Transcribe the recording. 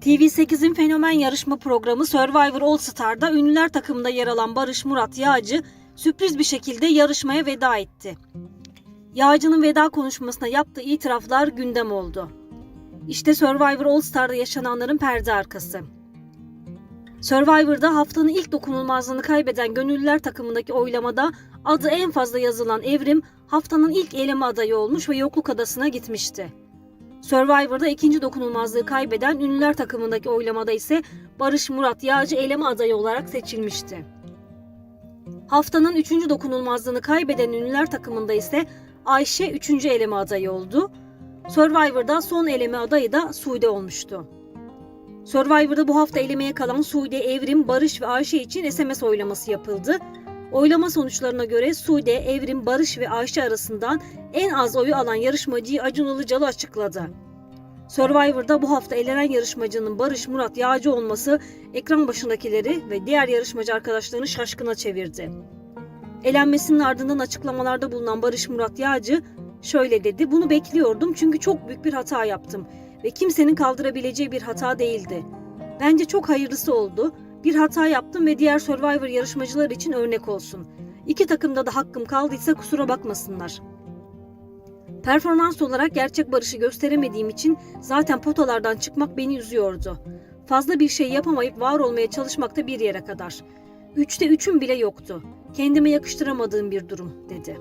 TV8'in fenomen yarışma programı Survivor All Star'da ünlüler takımında yer alan Barış Murat Yağcı sürpriz bir şekilde yarışmaya veda etti. Yağcı'nın veda konuşmasına yaptığı itiraflar gündem oldu. İşte Survivor All Star'da yaşananların perde arkası. Survivor'da haftanın ilk dokunulmazlığını kaybeden gönüllüler takımındaki oylamada adı en fazla yazılan Evrim haftanın ilk eleme adayı olmuş ve yokluk adasına gitmişti. Survivor'da ikinci dokunulmazlığı kaybeden ünlüler takımındaki oylamada ise Barış Murat Yağcı eleme adayı olarak seçilmişti. Haftanın üçüncü dokunulmazlığını kaybeden ünlüler takımında ise Ayşe üçüncü eleme adayı oldu. Survivor'da son eleme adayı da Sude olmuştu. Survivor'da bu hafta elemeye kalan Sude, Evrim, Barış ve Ayşe için SMS oylaması yapıldı. Oylama sonuçlarına göre Sude, Evrim, Barış ve Ayşe arasından en az oyu alan yarışmacıyı Acun Ilıcalı açıkladı. Survivor'da bu hafta elenen yarışmacının Barış Murat Yağcı olması ekran başındakileri ve diğer yarışmacı arkadaşlarını şaşkına çevirdi. Elenmesinin ardından açıklamalarda bulunan Barış Murat Yağcı şöyle dedi. Bunu bekliyordum çünkü çok büyük bir hata yaptım ve kimsenin kaldırabileceği bir hata değildi. Bence çok hayırlısı oldu. Bir hata yaptım ve diğer Survivor yarışmacılar için örnek olsun. İki takımda da hakkım kaldıysa kusura bakmasınlar. Performans olarak gerçek barışı gösteremediğim için zaten potalardan çıkmak beni üzüyordu. Fazla bir şey yapamayıp var olmaya çalışmak da bir yere kadar. Üçte üçüm bile yoktu. Kendime yakıştıramadığım bir durum dedi.